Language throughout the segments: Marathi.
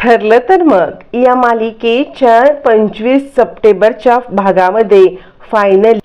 ठरलं तर मग. या मालिकेच्या पंचवीस सप्टेंबरच्या भागामध्ये फायनल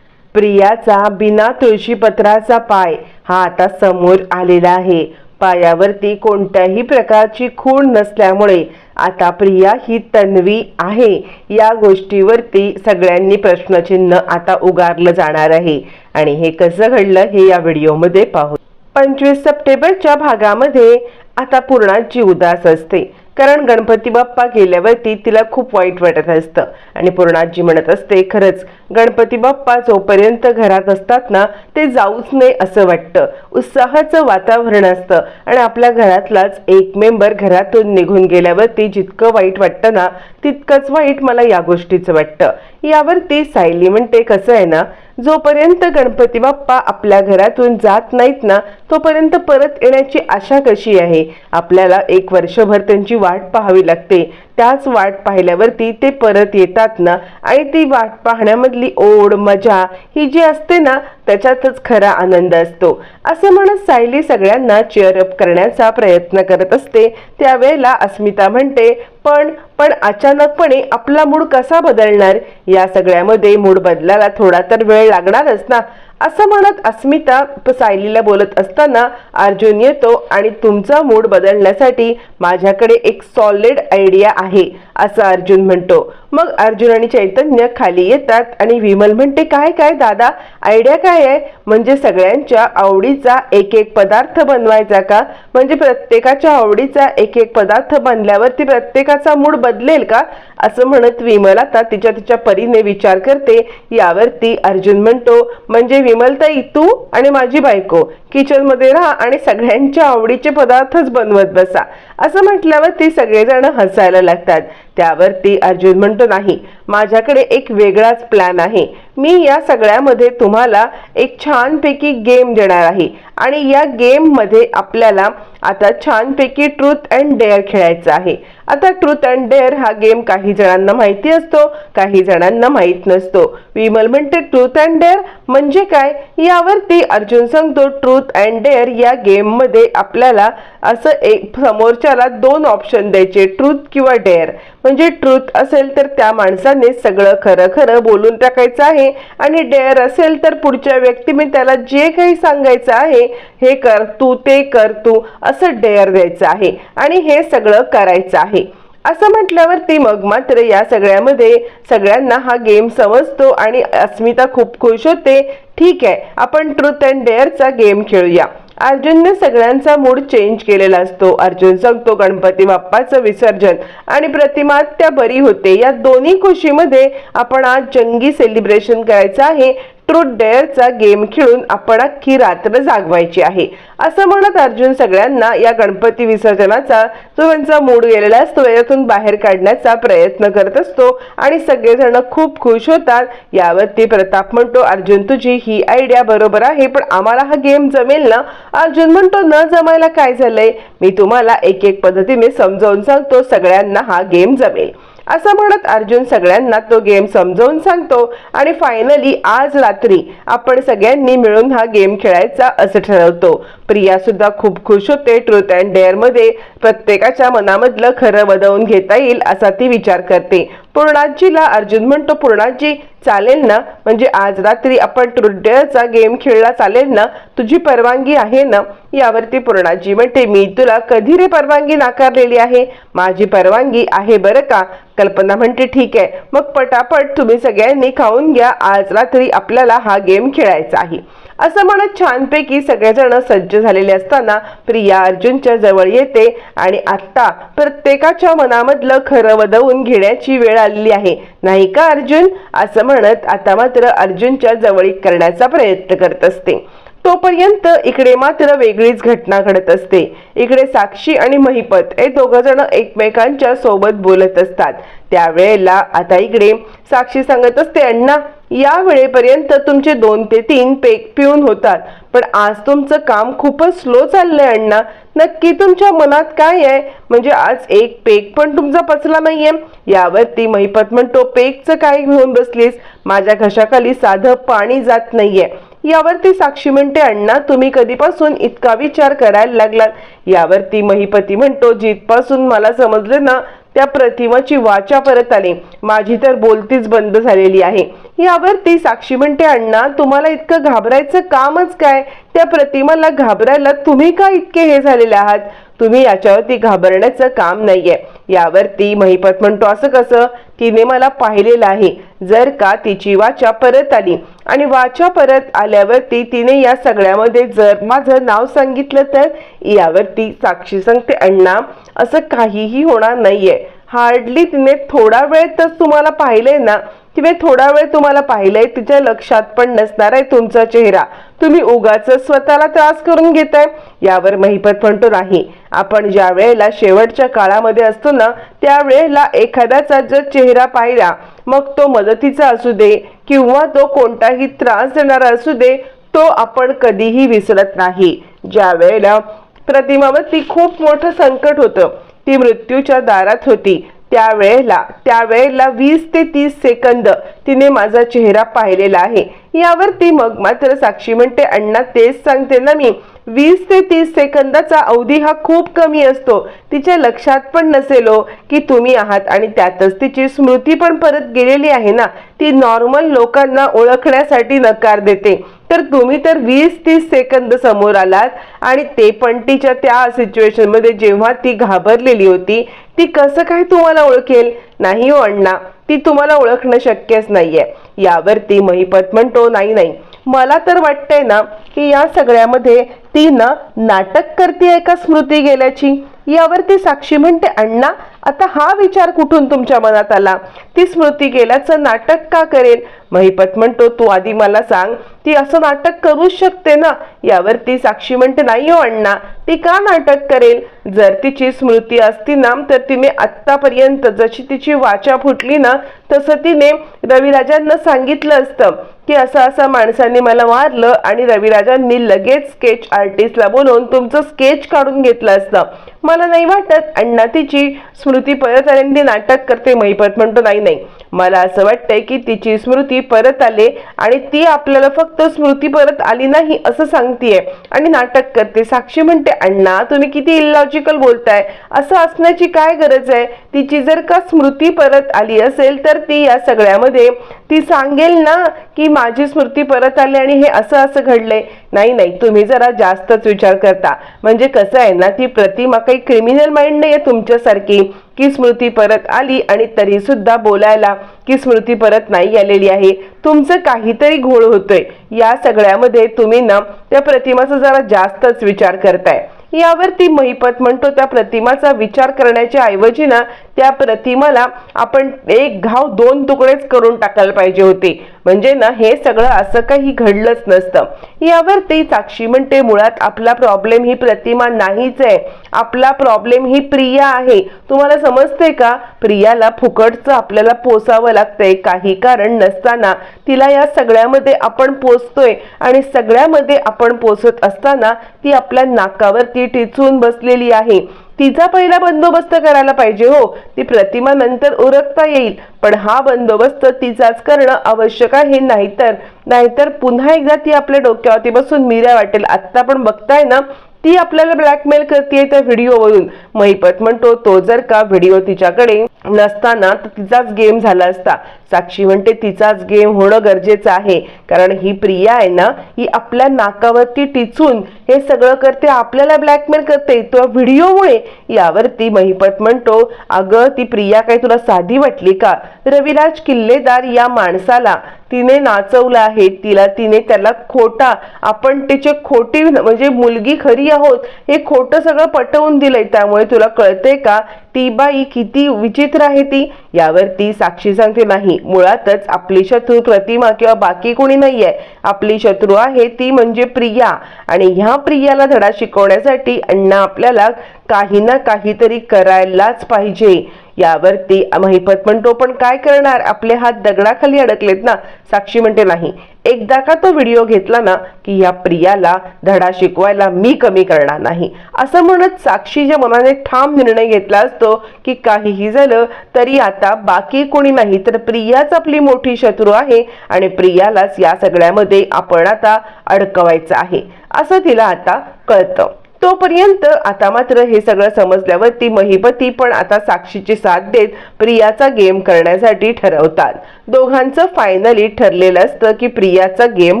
प्रियाचा बिना तुळशीपत्राचा पाय हा आता समोर आलेला आहे. पायावरती कोणत्याही प्रकारची खूण नसल्यामुळे आता प्रिया ही तन्वी आहे. या गोष्टीवरती सगळ्यांनी प्रश्नचिन्ह आता उगारलं जाणार आहे. आणि हे कसं घडलं हे या व्हिडिओमध्ये पाहू. पंचवीस सप्टेंबरच्या भागामध्ये आता पूर्णाची उदास असते. कारण गणपती बाप्पा गेल्यावरती तिला खूप वाईट वाटत असतं. आणि पूर्णाजी म्हणत असते खरंच गणपती बाप्पा जोपर्यंत घरात असतात ना ते जाऊच नये असं वाटतं. उत्साहाचं वातावरण असतं. आणि आपल्या घरातलाच एक मेंबर घरातून निघून गेल्यावरती जितकं वाईट वाटतं ना तितकंच वाईट मला या गोष्टीचं वाटतं. यावरती सायली म्हणते कसं आहे ना जोपर्यंत गणपती बाप्पा आपल्या घरातून जात नाहीत ना तोपर्यंत परत येण्याची आशा कशी आहे? आपल्याला एक वर्षभर त्यांची वाट पाहावी लागते. त्याच वाट पाहिल्यावरती ते परत येतात ना? आणि ती वाट पाहण्यामधली ओढ मजा ही जी असते ना त्याच्यातच खरा आनंद असतो. असं म्हणत सायली सगळ्यांना चेअरअप करण्याचा प्रयत्न करत असते. त्यावेळेला अस्मिता म्हणते पण पण अचानकपणे आपला मूड कसा बदलणार? या सगळ्यामध्ये मूड बदलायला थोडा तर वेळ लागणारच ना. असं म्हणत अस्मिता सायलीला बोलत असताना अर्जुन येतो आणि तुमचा मूड बदलण्यासाठी माझ्याकडे एक सॉलिड आयडिया आहे. असं अर्जुन म्हणतो. मग अर्जुन आणि चैतन्य खाली येतात आणि विमल म्हणते काय काय दादा? आयडिया काय आहे? म्हणजे सगळ्यांच्या आवडीचा एक एक पदार्थ बनवायचा का? म्हणजे प्रत्येकाच्या आवडीचा एक एक पदार्थ बनल्यावरती प्रत्येकाचा मूड बदलेल का? असं म्हणत विमल आता तिच्या तिच्या परीने विचार करते. यावरती अर्जुन म्हणतो म्हणजे विमलताई तू आणि माझी बायको किचनमध्ये राहा आणि सगळ्यांच्या आवडीचे पदार्थच बनवत बसा. असं म्हटल्यावर ती सगळेजण हसायला लागतात. त्यावरती अर्जुन म्हणतो नाही माझ्याकडे एक वेगळाच प्लॅन आहे. मी या सगळ्यामध्ये तुम्हाला एक छानपैकी गेम देणार आहे. आणि या गेममध्ये आपल्याला आता छानपैकी ट्रूथ अँड डेअर खेळायचं आहे. आता ट्रूथ अँड डेअर हा गेम काही जणांना माहिती असतो काही जणांना माहीत नसतो. विमल म्हणते ट्रूथ अँड डेअर म्हणजे काय? यावरती अर्जुन सांगतो ट्रूथ अँड डेअर या गेममध्ये आपल्याला असं एक समोरच्याला दोन ऑप्शन द्यायचे ट्रूथ किंवा डेअर म्हणजे ट्रूथ असेल तर त्या माणसाने सगळं खरं खरं बोलून टाकायचं आहे आणि डेअर असेल तर पुढच्या व्यक्तीने त्याला जे काही सांगायचं आहे हे कर तू ते कर तू असं डेअर द्यायचं आहे आणि हे सगळं करायचं आहे. असं म्हटल्यावरती मग मात्र या सगळ्यामध्ये सगळ्यांना हा गेम समजतो आणि अस्मिता खूप खुश होते. ठीक आहे आपण ट्रूथ अँड डेअरचा गेम खेळूया. अर्जुनने सगळ्यांचा मूड चेंज केलेला असतो. अर्जुन सांगतो गणपती बाप्पाचं विसर्जन आणि प्रतिमा त्या बरी होते. या दोन्ही खुशीमध्ये आपण आज जंगी सेलिब्रेशन करायचं आहे. ट्रूथ डेअरचा गेम खेळून आपण अख्खी रात्र जागवायची आहे. असं म्हणत अर्जुन सगळ्यांना या गणपती विसर्जनाचा जो त्यांचा मूड गेलेला असतो यातून बाहेर काढण्याचा प्रयत्न करत असतो आणि सगळेजण खूप खुश होतात. यावरती प्रताप म्हणतो अर्जुन तुझी ही आयडिया बरोबर आहे पण आम्हाला हा गेम जमेल ना? अर्जुन म्हणतो न जमायला काय झालंय? मी तुम्हाला एक एक पद्धतीने समजावून सांगतो सगळ्यांना हा गेम जमेल. असं म्हणत अर्जुन सगळ्यांना तो गेम समजावून सांगतो आणि फायनली आज रात्री आपण सगळ्यांनी मिळून हा गेम खेळायचा असं ठरवतो. प्रिया सुद्धा खूप खुश होते ट्रूथ अँड डेअरमध्ये. प्रत्येकाच्या मनामधलं खरं वदवून घेता येईल असा ती विचार करते. पूर्णाजीला अर्जुन म्हणतो पूर्णाजी चालेल ना? म्हणजे आज रात्री आपण ट्रूथ गेम खेळला चालेल ना? तुझी परवानगी आहे ना? यावरती पूर्णाजी म्हणते मी तुला कधी रे परवानगी नाकारलेली आहे? माझी परवानगी आहे बरं का? कल्पना म्हणते ठीक आहे. मग पटापट तुम्ही सगळ्यांनी खाऊन घ्या. आज रात्री आपल्याला हा गेम खेळायचा आहे. असं म्हणत छानपैकी सगळेजण सज्ज झालेले असताना प्रिया अर्जुनच्या जवळ येते आणि आत्ता प्रत्येकाच्या मनामधलं खरं वदवून घेण्याची वेळ आलेली आहे. नाही का अर्जुन? असं म्हणत आता मात्र अर्जुनच्या जवळीक करण्याचा प्रयत्न करत असते. तोपर्यंत इकडे मात्र वेगळीच घटना घडत असते. इकडे साक्षी आणि महिपत हे दोघं जण एकमेकांच्या सोबत बोलत असतात. त्यावेळेला आता इकडे साक्षी सांगत असते अण्णा या वेळेपर्यंत तुमचे दोन ते तीन पेक पिऊन होतात. पण आज तुमचं काम खूपच स्लो चाललंय अण्णा. नक्की तुमच्या मनात काय आहे? म्हणजे आज एक पेक पण तुमचा पचला नाहीये. यावरती महिपत म्हणतो पेकचं काय घेऊन बसलीस? माझ्या घशाखाली साधं पाणी जात नाहीये. यावरती साक्षी म्हणते अण्णा तुम्ही कधीपासून इतका विचार करायला लागलात? यावरती महिपती म्हणतो जिथपासून मला समजलं ना त्या प्रतिमाची वाचा परत आली. माझी तर बोलतीच बंद झालेली आहे. यावरती साक्षी म्हणते अण्णा तुम्हाला इतकं घाबरायचं कामच काय? त्या प्रतिमाला घाबरायला तुम्ही का इतके हे झालेले आहात? तुम्ही याच्यावरती घाबरण्याचं काम नाहीये. यावरती महिपत म्हणतो असं कसं? तिने मला पाहिलेलं आहे. जर का तिची वाचा परत आली आणि वाचा परत आल्यावरती तिने या सगळ्यामध्ये जर माझं नाव सांगितलं तर यावरती साक्षी सांगते अण्णा असं काहीही होणार नाहीये. हार्डली तिने थोडा वेळ तर तुम्हाला पाहिले ना तिने थोडा वेळ तुम्हाला पाहिलंय तिच्या लक्षात पण नसणार आहे तुमचा चेहरा. तुम्ही उगाच स्वतःला त्रास करून घेताय यावर महिपत म्हणतो नाही. आपण ज्या वेळेला शेवटच्या काळामध्ये असतो ना त्यावेळेला एखाद्याचा जर चेहरा पाहिला मग तो मदतीचा असू दे किंवा तो कोणताही त्रास देणारा असू दे तो आपण कधीही विसरत नाही. ज्या वेळेला प्रतिमावरती खूप मोठं संकट होतं ती मृत्यूच्या दारात होती. त्यावेळेला त्यावेळेला वीस ते तीस सेकंद तिने माझा चेहरा पाहिलेला आहे. यावर ती मग मात्र साक्षी म्हणते अण्णा तेच सांगते ना मी. वीस ते तीस सेकंदाचा अवधी हा खूप कमी असतो. तिच्या लक्षात पण नसेलो की तुम्ही आहात आणि त्यातच तिची स्मृती पण परत गेलेली आहे ना. ती नॉर्मल लोकांना ओळखण्यासाठी नकार देते. तर तुम्ही तर वीस तीस सेकंद समोर आलात आणि ते पण तिच्या त्या सिच्युएशनमध्ये जेव्हा ती घाबरलेली होती ती कसं काय तुम्हाला ओळखेल? नाही हो अण्णा ती तुम्हाला ओळखणं शक्यच नाहीये. यावरती महिपत म्हणतो नाही नाही. मला तर वाटतंय ना की या सगळ्यामध्ये ती ना नाटक करते का स्मृती गेल्याची. यावरती साक्षी म्हणते अण्णा आता हा विचार कुठून तुमच्या मनात आला? ती स्मृती गेल्याचं नाटक का करेल? महिपत म्हणतो तू आधी मला सांग ती असं नाटक करूच शकते ना? यावरती साक्षी म्हणते नाही हो अण्णा ती का नाटक करेल? जर तिची स्मृती असती ना तर तिने आत्तापर्यंत जशी तिची वाचा फुटली ना तसं तिने रविराजांना सांगितलं असतं की असं असं माणसाने मला मारलं आणि रविराजांनी लगेच स्केच आर्टिस्टला बोलवून तुमचं स्केच काढून घेतलं असतं. मला नाही वाटत अण्णा तिची स्मृती परत आणि नाटक करते महिपत म्हणतो नाही नाही. मला असं वाटतंय की तिची स्मृती परत आले आणि ती आपल्याला फक्त स्मृती परत आली नाही असं सांगतीये. आणि नाटक करते. साक्षी म्हणते अण्णा तुम्ही किती इलॉजिकल बोलताय. असं असण्याची काय गरज आहे? तिची जर का स्मृती परत आली असेल तर ती या सगळ्यामध्ये ती सांगेल ना की माझी स्मृती परत आली आणि हे असं असं घडलंय. नाही नाही तुम्ही जरा जास्तच विचार करता. म्हणजे कसं आहे ना ती प्रतिमा काही क्रिमिनल माइंड नाही आहे तुमच्यासारखी. की स्मृती परत आली आणि तरी सुद्धा बोलायला की स्मृती परत नाही आलेली आहे. तुमचं काहीतरी घोळ होतोय. या सगळ्यामध्ये तुम्ही ना त्या प्रतिमाचा जरा जास्तच विचार करताय. यावरती महिपत म्हणतो त्या प्रतिमाचा विचार करण्याच्या ऐवजी ना त्या प्रतिमाला आपण एक घाव दोन तुकडेच करून टाकायला पाहिजे होते. म्हणजे ना हे सगळं असं काही घडलंच नसतं. यावरती साक्षी म्हणते मुळात आपला प्रॉब्लेम ही प्रतिमा नाहीच आहे. आपला प्रॉब्लेम ही प्रिया आहे. तुम्हाला समजते का? प्रियाला फुकटचं आपल्याला पोसावं लागतंय. काही कारण नसताना तिला या सगळ्यामध्ये आपण पोचतोय आणि सगळ्यामध्ये आपण पोचत असताना ती आपल्या नाकावरती टिचून बसलेली आहे. तिचा पहिला बंदोबस्त करायला पाहिजे हो. ती प्रतिमा नंतर उरकता येईल पण हा बंदोबस्त तिचाच करणं आवश्यक आहे नाहीतर नाहीतर पुन्हा एकदा ती आपल्या डोक्यावरती बसून मिऱ्या वाटेल. आत्ता पण बघताय ना ती आपल्याला ब्लॅकमेल करते त्या व्हिडिओवरून महिपत म्हणतो तो जर का व्हिडिओ तिच्याकडे नसताना तर तिचाच गेम झाला असता. साक्षी म्हणते तिचाच गेम होणं गरजेचं आहे. कारण ही प्रिया आहे ना ही आपल्या नाकावरती टिचून हे सगळं करते आपल्याला ब्लॅकमेल करते. तो व्हिडिओमुळे यावरती महिपत म्हणतो अगं ती प्रिया काय तुला साधी वाटली का? रविराज किल्लेदार या माणसाला तिने नाचवलं आहे. तिला तिने त्याला खोटा आपण तिचे खोटी म्हणजे मुलगी खरी आहोत हे खोटं सगळं पटवून दिलंय. त्यामुळे तुला कळते का? ती बाई किती विचित्र आहे ती. यावर ती साक्षी सांगते नाही मुळातच आपली शत्रू प्रतिमा किंवा बाकी कोणी नाहीये. आपली शत्रू आहे ती म्हणजे प्रिया. आणि ह्या प्रियाला धडा शिकवण्यासाठी अण्णा आपल्याला काही ना काहीतरी करायलाच पाहिजे. यावरती महिपत म्हणतो पण काय करणार? आपले हात दगडाखाली अडकलेत ना. साक्षी म्हणते नाही. एकदा का तो व्हिडिओ घेतला ना की या प्रियाला धडा शिकवायला मी कमी करणार नाही. असं म्हणत साक्षीच्या मनाने ठाम निर्णय घेतला असतो की काहीही झालं तरी आता बाकी कोणी नाही तर प्रियाच आपली मोठी शत्रू आहे आणि प्रियालाच या सगळ्यामध्ये आपण आता अडकवायचं आहे. असं तिला आता कळतं. तोपर्यंत आता मात्र हे सगळं समजल्यावरती महिपती पण आता साक्षीची साथ देत प्रियाचा गेम करण्यासाठी ठरवतात. दोघांचं फायनली ठरलेलं असतं की प्रियाचा गेम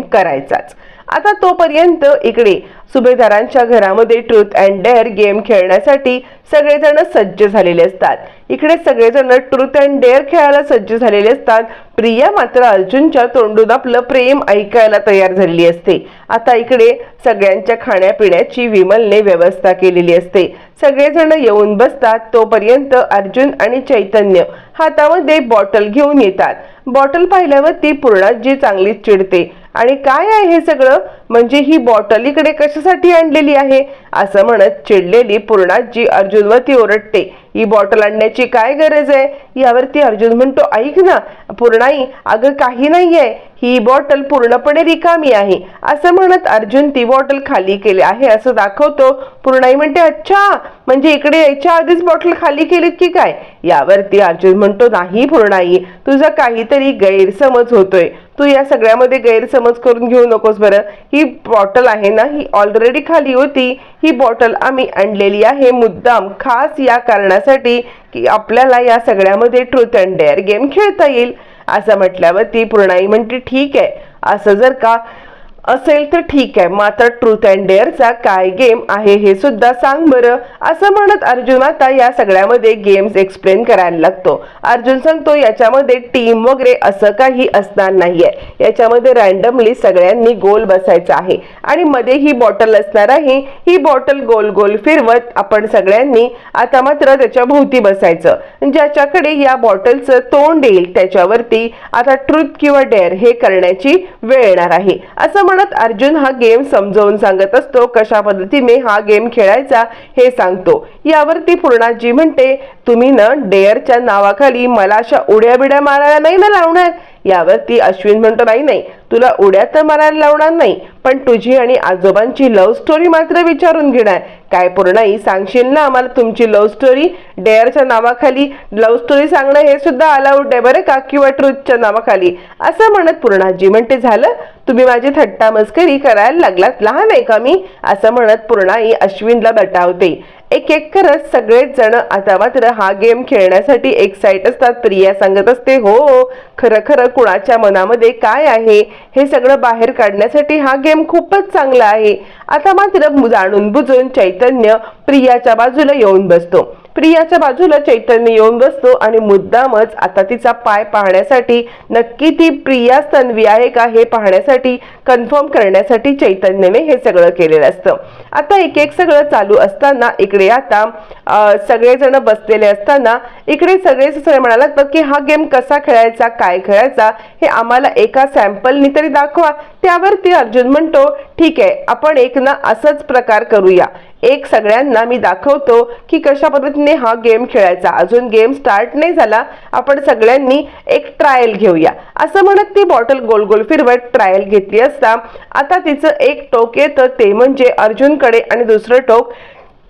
करायचाच. आता तोपर्यंत इकडे सुभेदारांच्या घरामध्ये ट्रूथ अँड डेअर गेम खेळण्यासाठी सगळेजण सज्ज झालेले असतात. इकडे सगळेजण ट्रूथ अँड डेअर खेळायला सज्ज झालेले असतात. प्रिया मात्र अर्जुनच्या तोंडून आपलं प्रेम ऐकायला तयार झालेली असते. आता इकडे सगळ्यांच्या खाण्यापिण्याची विमलने व्यवस्था केलेली असते. सगळेजण येऊन बसतात. तोपर्यंत अर्जुन आणि चैतन्य हातामध्ये बॉटल घेऊन येतात. बॉटल पाहिल्यावर ती जी चांगलीच चिडते. आणि काय आहे हे सगळं? म्हणजे ही बॉटल इकडे कशासाठी आणलेली आहे? असं म्हणत चिडलेली पूर्णाजी अर्जुनवरती ओरडते. ही बॉटल आणण्याची काय गरज आहे? यावरती अर्जुन म्हणतो ऐक ना पूर्णाई अगं काही नाहीये. ही बॉटल पूर्णपणे रिकामी आहे. असं म्हणत अर्जुन ती बॉटल खाली केली आहे असं दाखवतो. पूर्णाई म्हणते अच्छा म्हणजे इकडे यायच्या आधीच बॉटल खाली केलीत की काय? यावरती अर्जुन म्हणतो नाही पूर्णाई तुझा काहीतरी गैरसमज होतोय. तू या सगळ्यामध्ये गैरसमज करून घेऊ नकोस बरं. ही बॉटल आहे ना ही ऑलरेडी खाली होती. ही बॉटल आम्ही आणलेली आहे मुद्दाम. खास या कारणासाठी की आपल्याला या सगळ्यामध्ये ट्रूथ अँड डेअर गेम खेळता येईल. असं म्हटल्यावर ती पूर्णाई म्हणते ठीक आहे. असं जर का असेल तर ठीक आहे. मात्र ट्रूथ अँड डेअरचा काय गेम आहे हे सुद्धा सांग बरं. असं म्हणत अर्जुन आता या सगळ्यामध्ये गेम्स एक्सप्लेन करायला लागतो. अर्जुन सांगतो याच्यामध्ये टीम वगैरे असं काही असणार नाहीये. याच्यामध्ये रॅन्डमली सगळ्यांनी गोल बसायचा आहे. आणि मध्ये ही बॉटल असणार आहे. ही बॉटल गोल गोल फिरवत आपण सगळ्यांनी आता मात्र त्याच्या भोवती बसायचं. ज्याच्याकडे या बॉटलचं तोंड येईल त्याच्यावरती आता ट्रूथ किंवा डेअर हे करण्याची वेळ येणार आहे. असं म्हणत अर्जुन हा गेम समजावून सांगत असतो कशा पद्धतीने हा गेम खेळायचा हे सांगतो. यावरती पूर्णाजी म्हणते तुम्ही ना डेअरच्या नावाखाली मला अशा उड्या बिड्या मारायला नाही ना लावणार? यावरती अश्विन म्हणतो नाही नाही तुला उड्या तर मारायला लावणार नाही पण तुझी आणि आजोबांची लव्ह स्टोरी मात्र विचारून घेणार. काय पूर्णाई सांगशील ना आम्हाला तुमची लव्ह स्टोरी डेअरच्या नावाखाली लव्ह स्टोरी सांगणं हे सुद्धा अलाउड आहे बरं का? किंवा ट्रूथच्या नावाखाली? असं म्हणत पूर्णाजी म्हणते झालं? तुम्ही माझी थट्टा मस्करी करायला लागलात. लहान आहे का मी? असं म्हणत पूर्णाई अश्विनला बटावते. एक एक करत सगळेच जण आता मात्र हा गेम खेळण्यासाठी एक्साइट असतात. प्रिया सांगत असते हो खरं खरं कुणाच्या मनामध्ये काय आहे? हे सगळं बाहेर काढण्यासाठी हा गेम खूपच चांगला आहे. आता मात्र जाणून बुजून चैतन्य प्रियाच्या बाजूला येऊन बसतो. प्रियाच्या बाजूला चैतन्य येऊन बसतो आणि मुद्दामच आता तिचा पाय पाहण्यासाठी नक्की ती प्रिया तन्वी आहे का हे पाहण्यासाठी कन्फर्म करण्यासाठी चैतन्यने हे सगळं केलेलं असतं. आता एक एक सगळं चालू असताना इकडे आता सगळेजण बसलेले असताना इकडे सगळे सगळे म्हणाला की हा गेम कसा खेळायचा काय खेळायचा हे आम्हाला एका सॅम्पलनी तरी दाखवा. त्यावरती अर्जुन म्हणतो ठीक आहे आपण एक ना असंच प्रकार करूया. एक सगळ्यांना मी दाखवतो की कशा पद्धतीने हा गेम खेळायचा. अजून गेम स्टार्ट नाही झाला आपण सगळ्यांनी एक ट्रायल घेऊया. असं म्हणत ती बॉटल गोल गोल फिरवत ट्रायल घेतली असता आता तिचं एक टोक येतं ते म्हणजे अर्जुनकडे आणि दुसरं टोक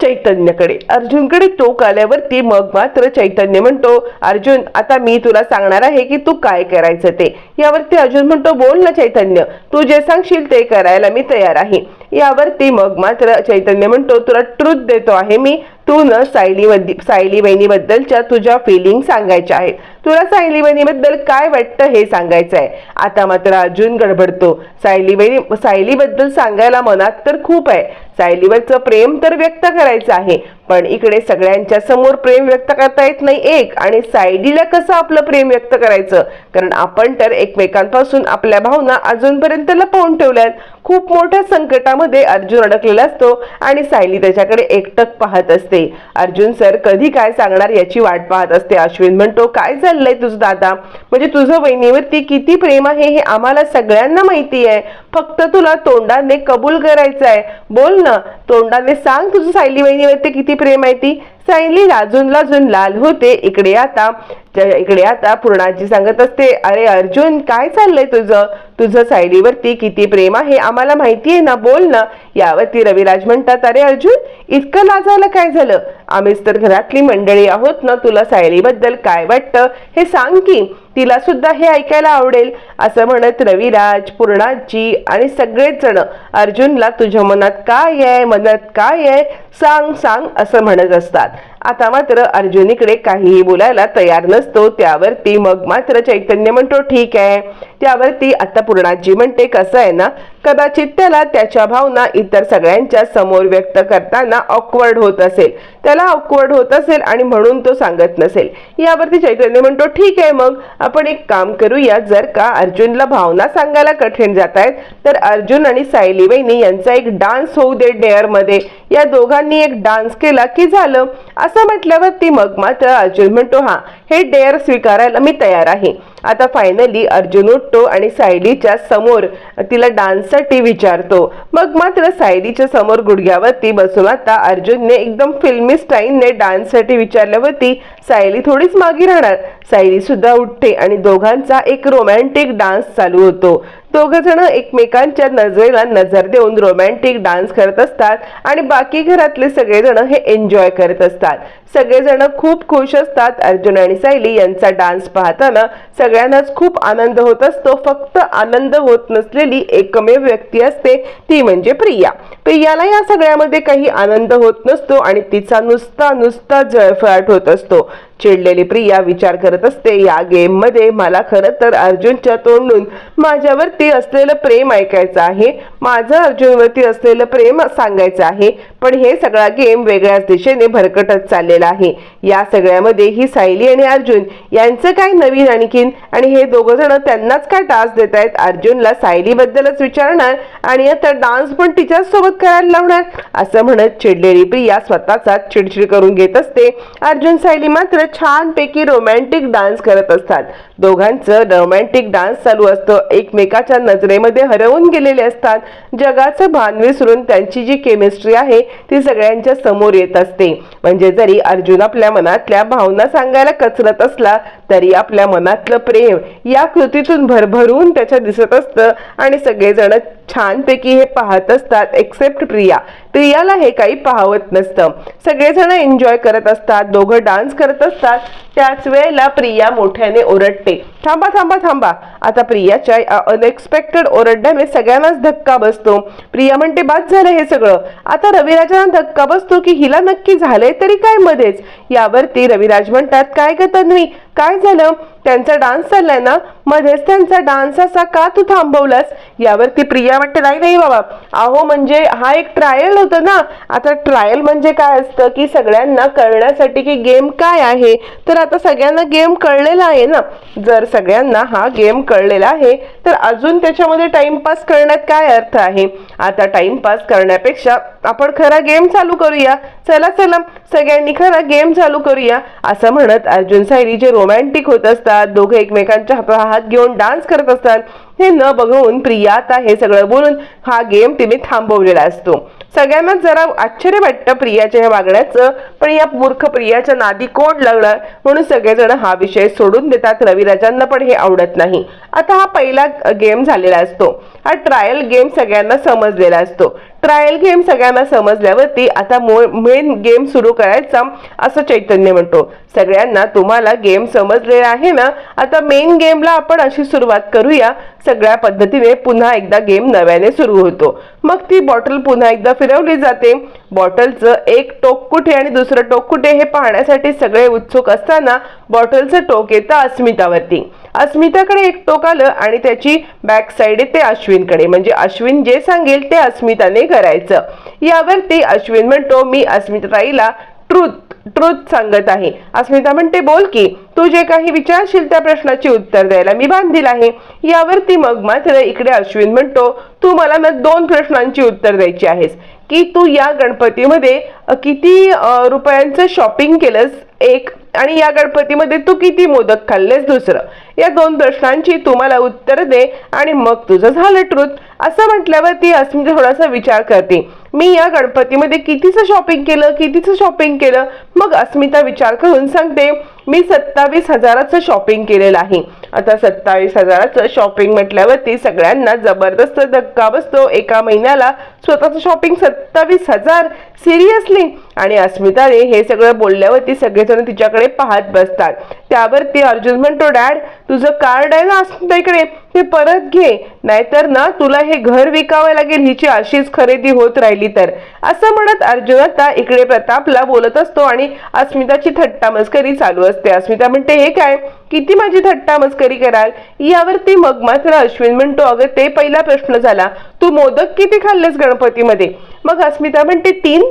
चैतन्यकडे. अर्जुनकडे टोक आल्यावरती मग मात्र चैतन्य म्हणतो अर्जुन आता मी तुला सांगणार आहे की तू काय करायचं ते. यावरती अर्जुन म्हणतो बोल ना चैतन्य तू जे सांगशील ते करायला मी तयार आहे. यावरती मग मात्र चैतन्य म्हणतो तुला ट्रूथ देतो आहे मी तू न सायली सायली बहिणीबद्दलच्या तुझ्या फिलिंग सांगायच्या आहेत. तुला सायली बहिणीबद्दल काय वाटतं हे सांगायचं आहे आता मात्र अर्जुन गडबडतो. सायली बहिणी सायलीबद्दल सांगायला मनात तर खूप आहे. सायलीवरचं प्रेम तर व्यक्त करायचं आहे. पण इकडे सगळ्यांच्या समोर प्रेम व्यक्त करता येत नाही एक. आणि सायलीला कसं आपलं प्रेम व्यक्त करायचं? कारण आपण तर एकमेकांपासून आपल्या भावना अजूनपर्यंत लपवून ठेवल्यात. खूप मोठ्या संकटामध्ये अर्जुन अडकलेला असतो आणि सायली त्याच्याकडे एकटक पाहत असते. अर्जुन सर कधी काय सांगणार याची वाट पाहत असते. अश्विन म्हणतो काय चाललंय तुझं दादा? म्हणजे तुझं वहिनीवरती किती प्रेम आहे हे आम्हाला सगळ्यांना माहिती आहे. फक्त तुला तोंडाने कबूल करायचं आहे बोल ना तोंडाने सांग तुझं सायली वहिनीवरती किती प्रेम आहे ती. सायली लाजून लाजून लाल होते. इकडे आता इकडे आता पूर्णाजी सांगत असते अरे अर्जुन काय चाललंय तुझं? तुझं सायलीवरती किती प्रेम आहे? आम्हाला माहिती आहे ना बोल ना. यावरती रविराज म्हणतात अरे अर्जुन इतकं लाजायला काय झालं? आम्हीच तर घरातली मंडळी आहोत ना तुला सायलीबद्दल काय वाटतं? हे सांग की. तिला सुद्धा हे ऐकायला आवडेल असं म्हणत रविराज पूर्णाजी आणि सगळेच जण अर्जुनला तुझ्या मनात काय आहे? मनात काय आहे? सांग सांग असं म्हणत असतात. आता मात्र अर्जुन इकडे काहीही बोलायला तयार नसतो. त्यावरती मग मात्र चैतन्य म्हणतो ठीक आहे. त्यावरती आता पूर्णाजी म्हणते कसं आहे ना कदाचित त्याला त्याच्या भावना इतर सगळ्यांच्या समोर व्यक्त करताना ऑकवर्ड होत असेल. त्याला ऑकवर्ड होत असेल आणि म्हणून तो सांगत नसेल. यावरती चैतन्य म्हणतो ठीक आहे मग आपण एक काम करूया. जर का अर्जुनला भावना सांगायला कठीण जात आहेत तर अर्जुन आणि सायली वहिनी यांचा एक डान्स होऊ दे डेअरमध्ये या दोघांनी एक डान्स केला की झालं. असं म्हटल्यावरती मग मात्र अर्जुन म्हणतो हा हे डेअर स्वीकारायला मी तयार आहे. आता फायनली अर्जुन उठतो आणि सायलीच्या समोर तिला डान्ससाठी विचारतो. मग मात्र सायलीच्या समोर गुडघ्यावरती बसून आता अर्जुनने एकदम फिल्मी स्टाईलने डान्ससाठी विचारल्यावरती सायली थोडीच मागे राहणार. सायली सुद्धा उठते आणि दोघांचा एक रोमॅन्टिक डान्स चालू होतो. दोघंजण एकमेकांच्या नजरेला नजर देऊन रोमॅन्टिक डान्स करत असतात आणि बाकी घरातले सगळेजण हे एन्जॉय करत असतात. सगळेजण खूप खुश असतात. अर्जुन आणि सायली यांचा डान्स पाहताना सगळ्यांनाच खूप आनंद होत असतो. फक्त आनंद होत नसलेली एकमेव व्यक्ती असते ती म्हणजे प्रिया. प्रियाला या सगळ्यामध्ये काही आनंद होत नसतो आणि तिचा नुसता नुसता जळफळाट होत असतो. चिडलेली प्रिया विचार करत असते या गेममध्ये मला खरं तर अर्जुनच्या तोंडून माझ्यावरती असलेलं प्रेम ऐकायचं आहे. माझं अर्जुनवरती असलेलं प्रेम सांगायचं आहे. पण हे सगळा गेम वेगळ्याच दिशेने भरकटत चाललेला आहे. या सगळ्यामध्ये ही सायली आणि अर्जुन यांचं काय नवीन आणखीन? आणि हे दोघं जण त्यांनाच काय टास्क देत आहेत? अर्जुनला सायलीबद्दलच विचारणार आणि आता डान्स पण तिच्याच सोबत करायला लावणार? असं म्हणत चिडलेली प्रिया स्वतःचा चिडचिड करून घेत असते. अर्जुन सायली मात्र छानपैकी रोमॅन्टिक डान्स करत असतात. दोघांचं रोमॅन्टिक डान्स चालू असतं. एकमेकाच्या नजरेमध्ये हरवून गेलेले असतात. जगाचं भान विसरून त्यांची जी केमिस्ट्री आहे ती सगळ्यांच्या समोर येत असते. म्हणजे जरी अर्जुन आपल्या मनातल्या भावना सांगायला कचरत असला तरी आपल्या मनातलं प्रेम या कृतीतून भरभरून त्याच्या दिसत असतं. आणि सगळेजण छानपैकी हे पाहत असतात एक्सेप्ट प्रिया. प्रियाला हे काही पाहवत नसतं. सगळेजण एन्जॉय करत असतात दोघं डान्स करत असतात. त्याच वेळेला प्रिया मोठ्याने ओरडते. थांबा थांबा थांबा. आता प्रियाच्या अनएक्सपेक्टेड ओरडण्याने सगळ्यांनाच धक्का बसतो. प्रिया म्हणते बाद झालं हे सगळं. आता रविराजांना धक्का बसतो की हिला नक्की झालंय तरी काय मध्येच? यावरती रविराज म्हणतात काय ग तन्वी? काय झालं? त्यांचा डान्स चाललाय ना? मध्येच त्यांचा डान्स असा का तू थांबवलास? यावरती प्रिया म्हणते नाही नाही बाबा. अहो म्हणजे हा एक ट्रायल होतं ना. आता ट्रायल म्हणजे काय असतं की सगळ्यांना कळण्यासाठी की गेम काय आहे? तर आता सगळ्यांना गेम कळलेला आहे ना. जर सगळ्यांना हा गेम कळलेला आहे तर अजून त्याच्यामध्ये टाइमपास करण्यात काय अर्थ आहे? आता टाइमपास करण्यापेक्षा आपण खरा गेम चालू करूया. चला चला सगळ्यांनी खरा गेम चालू करूया. असं म्हणत अर्जुन सायली जे रोमॅन्टिक होत असतात दोघे एकमेकांच्या हातात हात घेऊन डान्स करत असतात हे न बघून प्रिया आता हे सगळं बोलून हा गेम तिने थांबवलेला असतो. सगळ्यांनाच जरा आश्चर्य वाटतं प्रियाच्या ह्या वागण्याचं पण या मूर्ख प्रियाच्या नादी कोण लागणार? म्हणून सगळेजण हा विषय सोडून देतात. रविराजांना पण हे आवडत नाही. आता हा पहिला गेम झालेला असतो. हा ट्रायल गेम सगळ्यांना समजलेला असतो. ट्रायल गेम सगळ्यांना समजल्यावरती आता मेन गेम सुरू करायचा असं चैतन्य म्हणतो. सगळ्यांना तुम्हाला गेम समजलेला आहे ना? आता मेन गेमला आपण अशी सुरुवात करूया. सगळ्या पद्धतीने पुन्हा एकदा गेम नव्याने सुरू होतो. मग ती बॉटल पुन्हा एकदा फिरवली जाते. बॉटलचं एक टोक कुठे आणि दुसरं टोक कुठे हे पाहण्यासाठी सगळे उत्सुक असताना बॉटलचं टोक येतं अस्मितावरती. अस्मिताकडे एक टोक आलं आणि त्याची बॅक साईड येते अश्विनकडे. म्हणजे अश्विन जे सांगेल ते अस्मिताने करायचं. यावरती अश्विन म्हणतो मी अस्मिताईला ट्रूथ ट्रूथ सांगत आहे. अस्मिता म्हणते बोल की तू जे काही विचारशील त्या प्रश्नाची उत्तर द्यायला मी बांधील आहे. यावरती मग मात्र इकडे अश्विन म्हणतो तू मला ना दोन प्रश्नांची उत्तर द्यायची आहेस. की तू या गणपतीमध्ये किती रुपयांचं शॉपिंग केलंस एक आणि या गणपतीमध्ये तू किती मोदक खाल्लेस दुसरं? या दोन प्रश्नांची तू मला उत्तर दे आणि मग तुझं झालं ट्रुथ असं म्हटल्यावर ती अस्मिता थोडासा विचार करते. मी या गणपतीमध्ये कितीचं शॉपिंग केलं कितीचं शॉपिंग केलं? मग अस्मिता विचार करून सांगते मी सत्तावीस हजाराचं शॉपिंग केलेलं आहे. आता सत्तावीस हजाराचं शॉपिंग म्हटल्यावरती सगळ्यांना जबरदस्त धक्का बसतो. एका महिन्याला स्वतःचं शॉपिंग सत्तावीस हजार. सिरियसली आणि अस्मिताने हे सगळं बोलल्यावर ती सगळेजण तिच्याकडे पाहत बसतात. त्यावर ती अर्जुन म्हणतो डॅड तुझं कार्ड आहे ना अस्मिता इकडे ते परत घे. नाहीतर ना तुला हे घर विकावं लागेल. हिची अशीच खरेदी होत राहिली तर. असं म्हणत अर्जुन आता इकडे प्रतापला बोलत असतो आणि अस्मिताची थट्टा मस्करी चालू असते. अस्मिता म्हणते हे काय? किती माझी थट्टा मस्करी कराल? यावरती मग मात्र अश्विन म्हणतो अगं ते पहिला प्रश्न झाला. तू मोदक किती खाल्लेस गणपतीमध्ये? मग अस्मिता म्हणते तीन.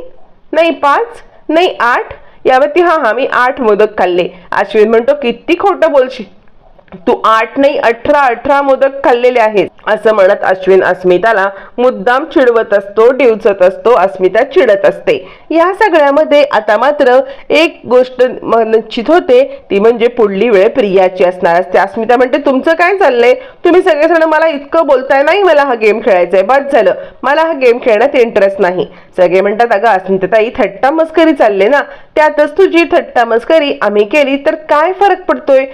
नाही पाच नाही आठ यावरती हा हा मी आठ मोदक खाल्ले. अश्विन म्हणतो किती खोटं बोलशील. तू आठ नाही अठरा अठरा मोदक खाल्लेले आहेत. असं म्हणत अश्विन अस्मिताला मुद्दाम चिडवत असतो डिवचत असतो अस्मिता चिडत असते. या सगळ्यामध्ये आता मात्र एक गोष्ट निश्चित होते ती म्हणजे पुढली वेळ प्रियाची असणार असते. अस्मिता म्हणते तुमचं काय चाललंय? तुम्ही सगळेजण मला इतकं बोलताय नाही मला हा गेम खेळायचा आहे बस झालं. मला हा गेम खेळण्यात इंटरेस्ट नाही. सगळे म्हणतात अगं अस्मिताताई थट्टा मस्करी चालले ना. त्यातच तुझी थट्टा मस्करी आम्ही केली तर काय फरक पडतोय?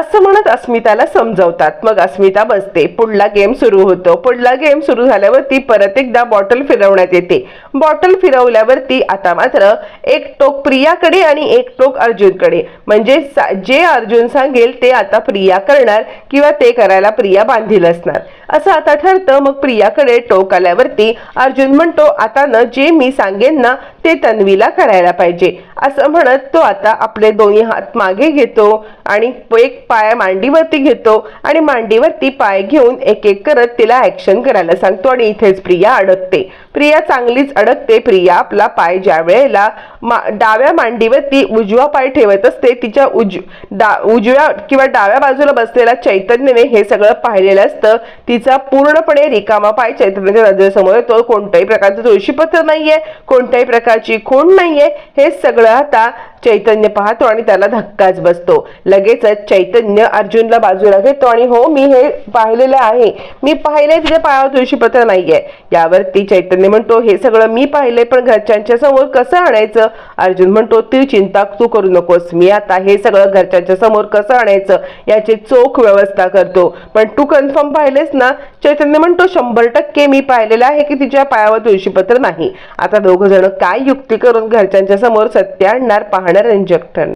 असं म्हणत अस्मिताला समजवतात. मग अस्मिता बसते. पुढला गेम सुरू होतो. पुढला गेम सुरू झाल्यावरती परत एकदा बॉटल फिरवण्यात येते. बॉटल फिरवल्यावरती आता मात्र एक टोक प्रियाकडे आणि एक टोक अर्जुनकडे. म्हणजे सा- जे अर्जुन सांगेल ते आता प्रिया करणार किंवा ते करायला प्रिया बांधील असणार. असं आता ठरतं. मग प्रियाकडे टोक आल्यावरती अर्जुन म्हणतो आता न जे मी सांगेन ना ते तन्वीला करायला पाहिजे. असं म्हणत तो आता आपले दोन्ही हात मागे घेतो आणि एक पाय मांडीवरती घेतो आणि मांडीवरती पाय घेऊन एक एक करत तिला ऍक्शन करायला सांगतो आणि इथेच प्रिया अडकते. प्रिया चांगलीच अडकते. प्रिया आपला पाय ज्या वेळेला मा डाव्या मांडीवरती उजवा पाय ठेवत असते तिच्या उज डा उजव्या किंवा डाव्या बाजूला बसलेल्या चैतन्यने हे सगळं पाहिलेलं असतं. तिचा पूर्णपणे रिकामा पाय चैतन्याच्या नजरेसमोर येतो. कोणत्याही प्रकारचं तुळशीपत्र नाहीये कोणत्याही प्रकारची खूण नाहीये. हे सगळं आता चैतन्य पाहतो आणि त्याला धक्काच बसतो. लगेचच चैतन्य अर्जुनला बाजूला घेतो आणि हो मी हे पाहिलेलं आहे. मी पाहिले तिच्या पायावर तुळशीपत्र नाहीये. यावरती चैतन्य म्हणतो हे सगळं मी पाहिलंय पण घरच्यांच्या समोर कसं आणायचं? अर्जुन म्हणतो ती चिंता तू करू नकोस. मी आता हे सगळं घरच्यांच्या समोर कसं आणायचं याची चोख व्यवस्था करतो. पण तू कन्फर्म पाहिलेस ना? चैतन्य म्हणतो शंभर टक्के मी पाहिलेलं आहे की तिच्या पायावर तुळशीपत्र नाही. आता दोघ जण काय युक्ती करून घरच्यांच्या समोर सत्य आणणार पाहणार रंजक ठरणार